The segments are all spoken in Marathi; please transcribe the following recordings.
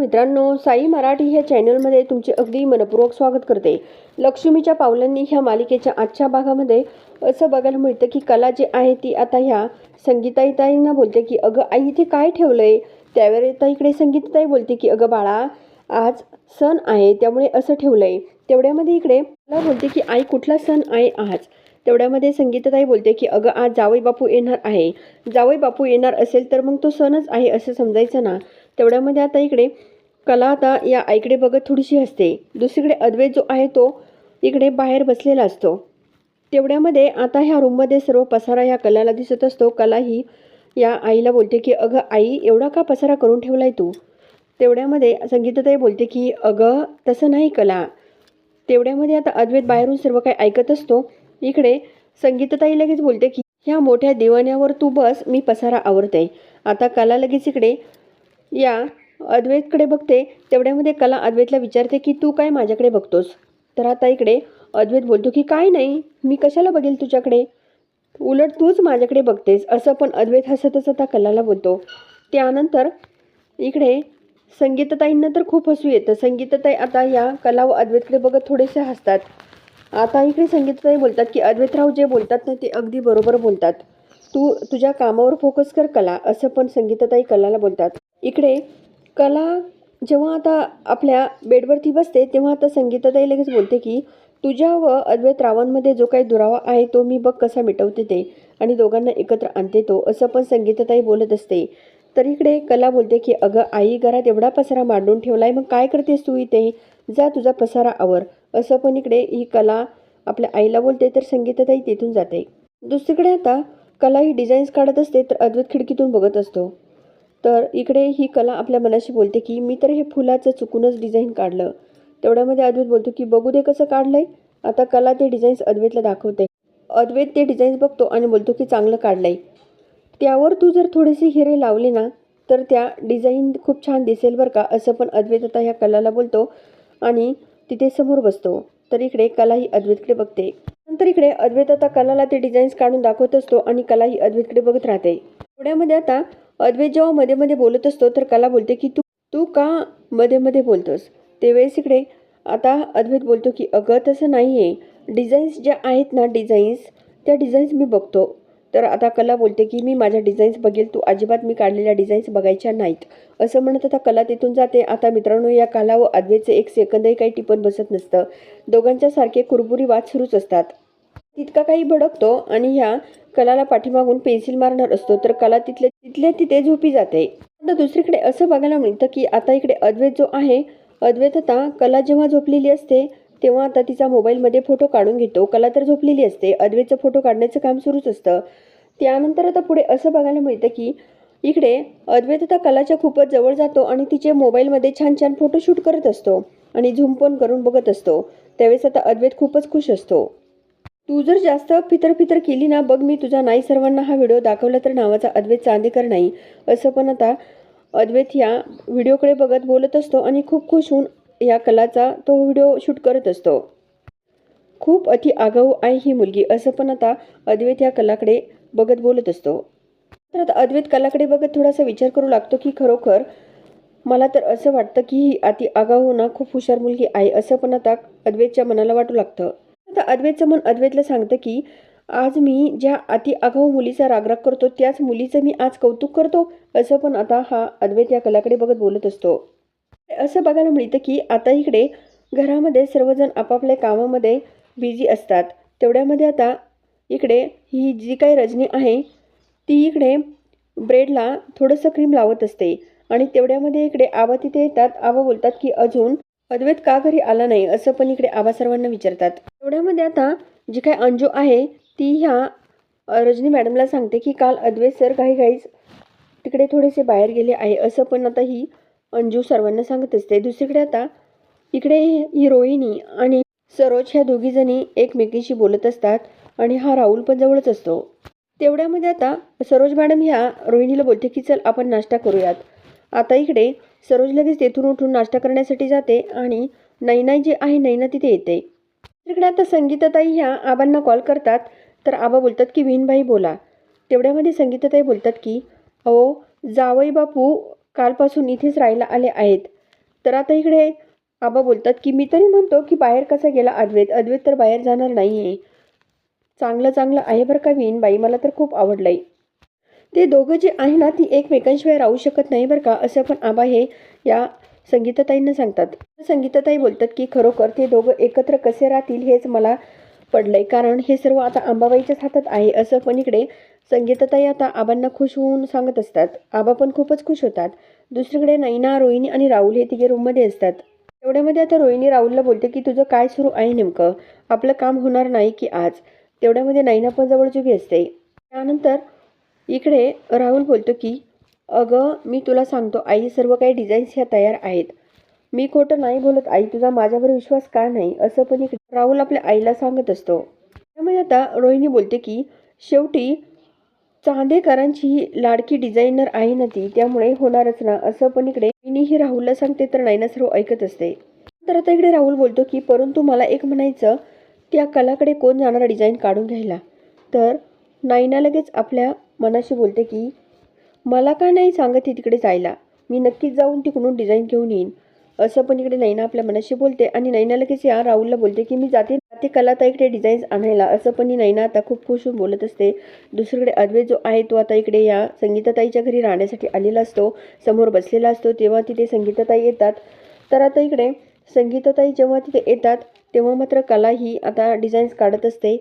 मित्रांनो साई मराठी ह्या चॅनलमध्ये तुमचे अगदी मनपूर्वक स्वागत करते. लक्ष्मीच्या पावलांनी ह्या मालिकेच्या आजच्या भागामध्ये असं बघायला मिळतं की कला जी आहे ती आता ह्या संगीताईताईंना बोलते की अगं आई इथे काय ठेवलंय? त्यावेळेस आता इकडे संगीताताई बोलते की अगं बाळा आज सण आहे त्यामुळे असं ठेवलंय. तेवढ्यामध्ये इकडे मला बोलते की आई कुठला सण आहे आज? तेवढ्यामध्ये संगीताताई बोलते की अगं आज जावई बापू येणार आहे. जावई बापू येणार असेल तर मग तो सणच आहे असं समजायचं ना? तेवढ्यामध्ये आता इकडे कला आता या आईकडे बघत थोडीशी हसते. दुसरीकडे अद्वैत जो आहे तो इकडे बाहेर बसलेला असतो. तेवढ्यामध्ये आता ह्या रूममध्ये सर्व पसारा ह्या कलाला दिसत असतो. कला ही या आईला बोलते की अगं आई एवढा का पसारा करून ठेवलाय तू? तेवढ्यामध्ये संगीताताई बोलते की अगं तसं नाही कला. तेवढ्यामध्ये आता अद्वैत बाहेरून सर्व काही ऐकत असतो. इकडे संगीतताई लगेच बोलते की ह्या मोठ्या दिवाण्यावर तू बस मी पसारा आवरते. आता कला लगेच इकडे या अद्वैतकडे बघते तेवढ्यामध्ये कला अद्वैतला विचारते की तू काय माझ्याकडे बघतोस? तर आता इकडे अद्वैत बोलतो की काय नाही मी कशाला बघेल तुझ्याकडे? उलट तूच माझ्याकडे बघतेस असं पण अद्वैत हसतच आता कलाला बोलतो. त्यानंतर इकडे संगीतताईंना तर खूप हसू येतं. संगीतताई आता या कला व अद्वैतकडे बघत थोडेसे हसतात. आता इकडे संगीतताई बोलतात की अद्वैतराव जे बोलतात ना ते अगदी बरोबर बोलतात. तू तुझ्या कामावर फोकस कर कला असं पण संगीतताई कलाला बोलतात. इकडे कला जेव्हा आता आपल्या बेडवरती बसते तेव्हा आता संगीताताई लगेच बोलते की तुझ्या व अद्वैत रावांमध्ये जो काही दुरावा आहे तो मी बघ कसा मिटवते ते आणि दोघांना एकत्र आणते तो असं पण संगीताताई बोलत असते. तर इकडे कला बोलते की अगं आई घरात एवढा पसारा मांडून ठेवलाय मग काय करतेस तू इथे? जा तुझा पसारा आवर. असं पण इकडे ही कला आपल्या आईला बोलते तर संगीताताई तिथून जाते. दुसरीकडे आता कला ही डिझाईन्स काढत असते तर अद्वैत खिडकीतून बघत असतो. तर इकडे ही कला आपल्या मनाशी बोलते की मी तर हे फुलाचं चुकूनच डिझाईन काढलं. तेवढ्यामध्ये अद्वैत बोलतो की बघू दे कसं काढलंय. आता कला ते डिझाईन्स अद्वैतला दाखवते. अद्वैत ते डिझाईन्स बघतो आणि बोलतो की चांगलं काढलंय. त्यावर तू जर थोडेसे हिरे लावले ना तर त्या डिझाईन खूप छान दिसेल बरं का असं पण अद्वैत आता ह्या कलाला बोलतो आणि तिथे समोर बसतो. तर इकडे कला ही अद्वैतकडे बघते. नंतर इकडे अद्वैत आता कलाला ते डिझाईन्स काढून दाखवत असतो आणि कला ही अद्वैतकडे बघत राहते. पुण्यामध्ये आता अद्वैत जेव्हा मध्ये मध्ये बोलत असतो तर कला बोलते की तू तू का मध्ये मध्ये बोलतोस? तेवेळेस इकडे आता अद्वैत बोलतो की अगं तसं नाही आहे डिझाईन्स ज्या आहेत ना डिझाईन्स त्या डिझाईन्स मी बघतो. तर आता कला बोलते की मी माझ्या डिझाईन्स बघेल तू अजिबात मी काढलेल्या डिझाईन्स बघायच्या नाहीत. असं म्हणत आता कला तिथून जाते. आता मित्रांनो या कला व अद्वैतचे एक सेकंदही काही टिपण बसत नसतं. दोघांच्या सारखे कुरबुरी वाद सुरूच असतात. तितका काही भडकतो आणि ह्या कलाला पाठीमागून पेन्सिल मारणार असतो तर कला तिथले तिथल्या तिथे झोपी जाते. आता दुसरीकडे असं बघायला मिळतं की आता इकडे अद्वैत जो आहे अद्वैत आता कला जेव्हा झोपलेली असते तेव्हा आता तिचा मोबाईलमध्ये फोटो काढून घेतो. कला तर झोपलेली असते अद्वैतचं फोटो काढण्याचं काम सुरूच असतं. त्यानंतर आता पुढे असं बघायला मिळतं की इकडे अद्वैत आता कलाच्या खूपच जवळ जातो आणि तिचे मोबाईलमध्ये छान छान फोटोशूट करत असतो आणि झूम पण करून बघत असतो. त्यावेळेस आता अद्वैत खूपच खुश असतो. तू जर जास्त फितर फितर केली ना बघ मी तुझा नाही सर्वांना हा व्हिडिओ दाखवला तर नावाचा अद्वैत चांदेकर नाही. असं पण आता अद्वैत या व्हिडिओकडे बघत बोलत असतो आणि खूप खुश होऊन या कलाचा तो व्हिडिओ शूट करत असतो. खूप अति आगाऊ आहे ही मुलगी असं पण आता अद्वैत या कलाकडे बघत बोलत असतो. तर आता अद्वैत कलाकडे बघत थोडासा विचार करू लागतो की खरोखर मला तर असं वाटतं की ही अति आगाऊ ना खूप हुशार मुलगी आहे असं पण आता अद्वैतच्या मनाला वाटू लागतं. आता अद्वैतचं मन अद्वैतला सांगतं की आज मी ज्या अति आगाऊ मुलीचा रागराग करतो त्याच मुलीचं मी आज कौतुक करतो असं पण आता हा अद्वैत या कलाकडे बघत बोलत असतो. असं बघायला मिळतं की आता इकडे घरामध्ये सर्वजण आपापल्या कामामध्ये बिझी असतात. तेवढ्यामध्ये आता इकडे ही जी काही रजनी आहे ती इकडे ब्रेडला थोडंसं क्रीम लावत असते. आणि तेवढ्यामध्ये इकडे आवा तिथे येतात आवा बोलतात की अजून अद्वैत का घरी आला नाही असं पण इकडे आबा सर्वांना विचारतात. तेवढ्यामध्ये आता जी काय अंजू आहे ती ह्या रजनी मॅडमला सांगते की काल अद्वैत सर काही काहीच तिकडे थोडेसे बाहेर गेले आहे असं पण आता ही अंजू सर्वांना सांगत असते. दुसरीकडे आता इकडे ही रोहिणी आणि सरोज ह्या दोघीजणी एकमेकीशी बोलत असतात आणि हा राहुल पण जवळच असतो. तेवढ्यामध्ये आता सरोज मॅडम ह्या रोहिणीला बोलते की चल आपण नाश्ता करूयात. आता इकडे सरोज लगेच तेथून उठून नाश्ता करण्यासाठी जाते आणि नैनाई जी आहे नैना तिथे येते. तिकडे आता संगीताताई ह्या आबांना कॉल करतात तर आबा बोलतात की विनबाई बोला. तेवढ्यामध्ये संगीताताई बोलतात की अहो जावई बापू कालपासून इथेच राहायला आले आहेत. तर आता इकडे आबा बोलतात की मी तरी म्हणतो की बाहेर कसा गेला अद्वैत? अद्वैत तर बाहेर जाणार नाही आहे चांगलं चांगलं आहे बरं का बाई मला तर खूप आवडलं आहे ते दोघं जे आहे ना ती एकमेकांशिवाय राहू शकत नाही बरं का असं पण आबा हे या संगीताताईंना सांगतात. संगीताताई बोलतात की खरोखर ते दोघं एकत्र कसे राहतील हेच मला पडलंय. कारण हे सर्व आता आंबाबाईच्याच हातात आहे. असं पण इकडे संगीताताई आता आबांना खुश होऊन सांगत असतात. आबा पण खूपच खुश होतात. दुसरीकडे नैना रोहिणी आणि राहुल हे तिघे रूममध्ये असतात. तेवढ्यामध्ये आता रोहिणी राहुलला बोलते की तुझं काय सुरू आहे नेमकं? आपलं काम होणार नाही की आज? तेवढ्यामध्ये नैना पण जवळची उभी असते. त्यानंतर इकडे राहुल बोलतो की अगं मी तुला सांगतो आई सर्व काही डिझाईन्स ह्या तयार आहेत. मी खोटं नाही बोलत आई तुझा माझ्यावर विश्वास का नाही? असं पण इकडे राहुल आपल्या आईला सांगत असतो. त्यामुळे आता रोहिणी बोलते की शेवटी चांदेकरांची ही लाडकी डिझायनर आहे ना ती त्यामुळे होणारच ना. असं पण इकडे रोहिणी ही राहुलला सांगते तर नायना सर्व ऐकत असते. तर आता इकडे राहुल बोलतो की परंतु मला एक म्हणायचं त्या कलाकडे कोण जाणारा डिझाईन काढून घ्यायला? तर नाईना लगेच आपल्या मनाशी बोलते की मला का नाही सांगत ती तिकडे जायला? मी नक्कीच जाऊन तिकडून डिझाईन घेऊन येईन. असं पण इकडे नैना आपल्या मनाशी बोलते आणि नैना लगेच या राहुलला बोलते की मी जाते जाते कलाताईकडे डिझाईन्स आणायला. असं पण नैना आता खूप खुश होऊन बोलत असते. दुसरीकडे अद्वैत जो आहे तो आता इकडे या संगीताताईच्या घरी राहण्यासाठी आलेला असतो. समोर बसलेला असतो. तेव्हा तिथे संगीताताई येतात. तर आता इकडे संगीताताई जेव्हा तिथे येतात तेव्हा मात्र कला ही आता डिझाईन्स काढत असते.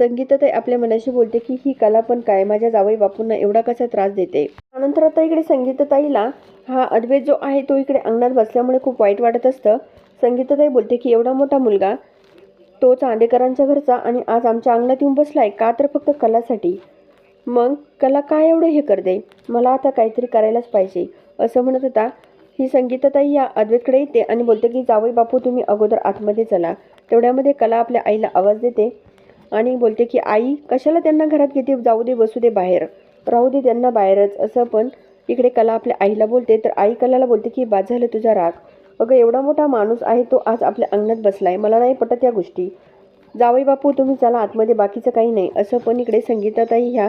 संगीताताई आपल्या मनाशी बोलते की ही कला पण काय? माझ्या जावई बापूंना एवढा कसा त्रास देते? त्यानंतर आता इकडे संगीताताईला हा अद्वैत जो आहे तो इकडे अंगणात बसल्यामुळे खूप वाईट वाटत असतं. संगीताताई बोलते की एवढा मोठा मुलगा तो चांदेकरांच्या घरचा आणि आज आमच्या अंगणात येऊन बसलाय का तर फक्त कलासाठी? मग कला काय एवढं हे करते? मला आता काहीतरी करायलाच पाहिजे असं म्हणत होता. ही संगीताताई या अद्वैतकडे येते आणि बोलते की जावई बापू तुम्ही अगोदर आतमध्ये चला. तेवढ्यामध्ये कला आपल्या आईला आवाज देते. आणि बोलते की आई कशाला त्यांना घरात घेते? जाऊ दे बसू दे बाहेर. राहू दे त्यांना बाहेरच. असं पण इकडे कला आपल्या आईला बोलते. तर आई कलाला बोलते की बाद झालं तुझा राग. अगं एवढा मोठा माणूस आहे तो आज आपल्या अंगणात बसला आहे मला नाही पटत या गोष्टी. जावई बापू तुम्ही चला आतमध्ये बाकीचं काही नाही. असं पण इकडे संगीताताई ह्या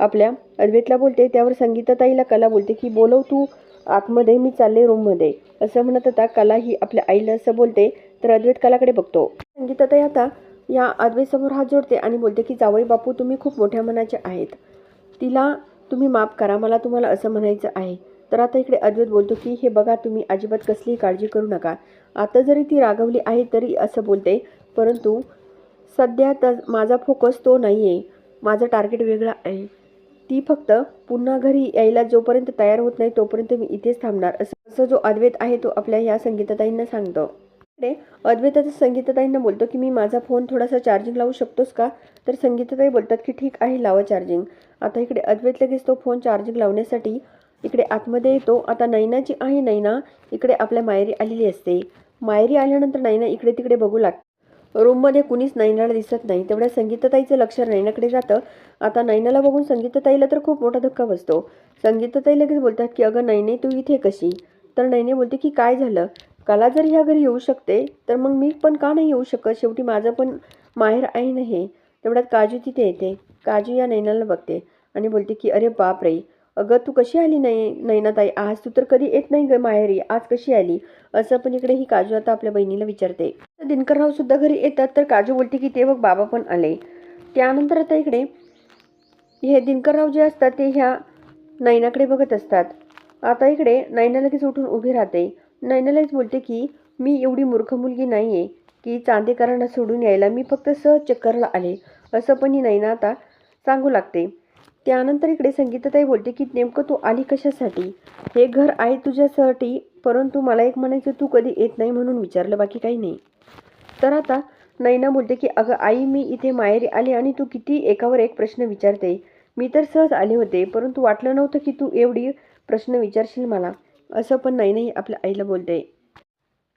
आपल्या अद्वैतला बोलते. त्यावर संगीताताईला कला बोलते की बोलव तू आतमध्ये मी चालले रूममध्ये. असं म्हणत होता कला ही आपल्या आईला असं बोलते. तर अद्वैत कलाकडे बघतो. संगीताताई आता या आदवेसमोर हात जोडते आणि बोलते की जावई बापू तुम्ही खूप मोठ्या मनाचे आहेत. तिला तुम्ही माफ करा मला तुम्हाला असं म्हणायचं आहे. तर आता इकडे अद्वैत बोलतो की हे बघा तुम्ही अजिबात कसलीही काळजी करू नका. आता जरी ती रागवली आहे तरी असं बोलते. परंतु सध्या तर माझा फोकस तो नाही आहे माझं टार्गेट वेगळं आहे. ती फक्त पुन्हा घरी यायला जोपर्यंत तयार होत नाही तोपर्यंत मी इथेच थांबणार. असं असं जो अद्वैत आहे तो आपल्या ह्या संगीताताईंना सांगतो. अद्वैताचं संगीताताईंना बोलतो की मी माझा फोन थोडासा चार्जिंग लावू शकतोस का? तर संगीताताई बोलतात की ठीक आहे लावा चार्जिंग आता इकडे अद्वैत लगेच तो फोन चार्जिंग लावण्यासाठी इकडे आतमध्ये येतो. आता नैनाची आहे नैना इकडे आपल्या मायरी आलेली असते. मायरी आल्यानंतर नैना इकडे तिकडे बघू लागते रूममध्ये कुणीच नैनाला दिसत नाही. तेवढ्या संगीताताईचं लक्ष नैनाकडे जातं आता नैनाला बघून संगीताताईला तर खूप मोठा धक्का बसतो. संगीताताई लगेच बोलतात की अगं नैने तू इथे कशी? तर नैने बोलते की काय झालं? कला जर ह्या घरी येऊ शकते तर मग मी पण का नाही येऊ शकत? शेवटी माझं पण माहेर आहे ना हे? तेवढ्यात काजू तिथे येते. काजू या नैनाला बघते आणि बोलते की अरे बाप रे! अगं तू कशी आली नाही नैनाताई? आज तू तर कधी येत नाही ग माहेरी. आज कशी आली? असं पण इकडे ही काजू आता आपल्या बहिणीला विचारते. दिनकरराव सुद्धा घरी येतात तर काजू बोलते की ते बघ बाबा पण आले. त्यानंतर आता इकडे हे दिनकरराव जे असतात ते ह्या नैनाकडे बघत असतात. आता इकडे नैना लगेच उठून उभी राहते. नैना लगेच बोलते की मी एवढी मूर्ख मुलगी नाही आहे की चांदेकरांना सोडून यायला मी फक्त सहज चक्करला आले. असं पण ही नैना आता सांगू लागते. त्यानंतर इकडे संगीताताई बोलते की नेमकं तू आली कशासाठी? हे घर आहे तुझ्यासाठी परंतु मला एक म्हणायचं तू कधी येत नाही म्हणून विचारलं बाकी काही नाही. तर आता नैना बोलते की अगं आई मी इथे माहेरी आली आणि तू किती एकावर एक प्रश्न विचारते. मी तर सहज आले होते परंतु वाटलं नव्हतं की तू एवढी प्रश्न विचारशील मला? असं पण नैनाही आपल्या आईला बोलते.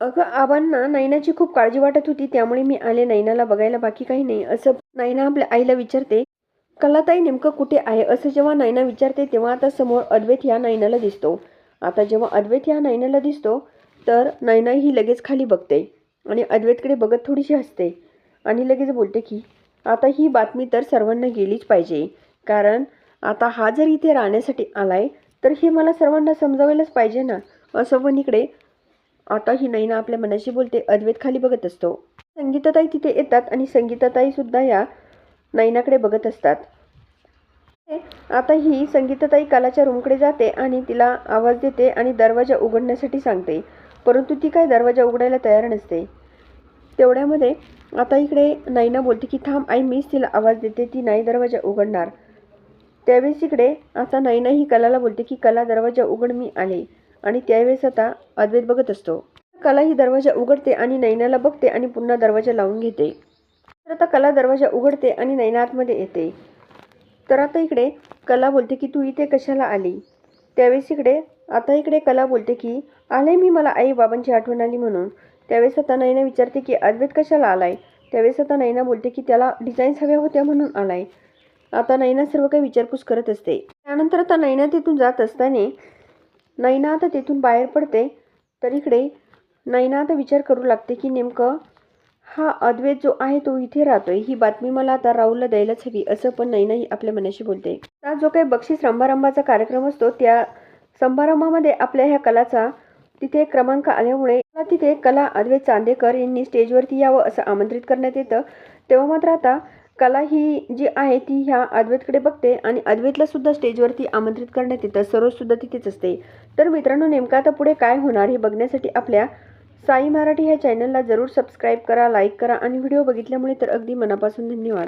अगं आबांना नैनाची खूप काळजी वाटत होती त्यामुळे मी आले नैनाला बघायला बाकी काही नाही असं नैना आपल्या आईला विचारते. कलाताई नेमकं कुठे आहे? असं जेव्हा नैना विचारते तेव्हा आता समोर अद्वैत ह्या नैनाला दिसतो. आता जेव्हा अद्वैत ह्या नैनाला दिसतो तर नैना ही लगेच खाली बघते आणि अद्वैतकडे बघत थोडीशी हसते आणि लगेच बोलते की आता ही बातमी तर सर्वांना गेलीच पाहिजे कारण आता हा जर इथे राहण्यासाठी आलाय तर हे मला सर्वांना समजावायलाच पाहिजे ना? असं पण इकडे. आता ही नैना आपल्या मनाशी बोलते अद्वैत खाली बघत असतो. संगीताताई तिथे येतात आणि संगीताताई सुद्धा या नैनाकडे बघत असतात. आता ही संगीताताई कालाच्या रूमकडे जाते आणि तिला आवाज देते आणि दरवाजा उघडण्यासाठी सांगते. परंतु ती काय दरवाजा उघडायला तयार नसते. तेवढ्यामध्ये आता इकडे नैना बोलते की थांब आई मीच तिला आवाज देते ती नाही दरवाजा उघडणार. त्यावेळेस इकडे आता नैना ही कलाला बोलते की कला दरवाजा उघड मी आले आणि त्यावेळेस आता अद्वैत बघत असतो. कला ही दरवाजा उघडते आणि नैनाला बघते आणि पुन्हा दरवाजा लावून घेते. तर आता कला दरवाजा उघडते आणि नैना आतमध्ये येते. तर आता इकडे कला बोलते की तू इथे कशाला आली? त्यावेळेस इकडे आता इकडे कला बोलते की आले मी मला आई बाबांची आठवण आली म्हणून. त्यावेळेस आता नैना विचारते की अद्वैत कशाला आलाय? त्यावेळेस आता नैना बोलते की त्याला डिझाईन्स हव्या होत्या म्हणून आलाय. आता नैना सर्व काही विचारपूस करत असते. त्यानंतर आता नैना तिथून जात असताना नैना आता तिथून बाहेर पडते. तर इकडे नैना आता विचार करू लागते की नेमकं हा अद्वैत जो आहे तो इथे राहतोय. ही बातमी मला आता राहुलला द्यायलाच हवी असं पण नैना ही आपल्या मनाशी बोलते. आता जो काही बक्षीस रंभारंभाचा कार्यक्रम असतो त्या समारंभामध्ये आपल्या ह्या कलाचा तिथे क्रमांक आल्यामुळे तिथे कला अद्वैत चांदेकर यांनी स्टेजवरती यावं असं आमंत्रित करण्यात येतं. तेव्हा मात्र आता कला ही जी आहे ती ह्या अद्वैतकडे बघते आणि अद्वैतला सुद्धा स्टेजवरती आमंत्रित करण्यात येतं. सरोज सुद्धा तिथेच असते. तर मित्रांनो नेमकं आता पुढे काय होणार हे बघण्यासाठी आपल्या साई मराठी ह्या चॅनलला जरूर सबस्क्राईब करा लाईक करा आणि व्हिडिओ बघितल्यामुळे तर अगदी मनापासून धन्यवाद.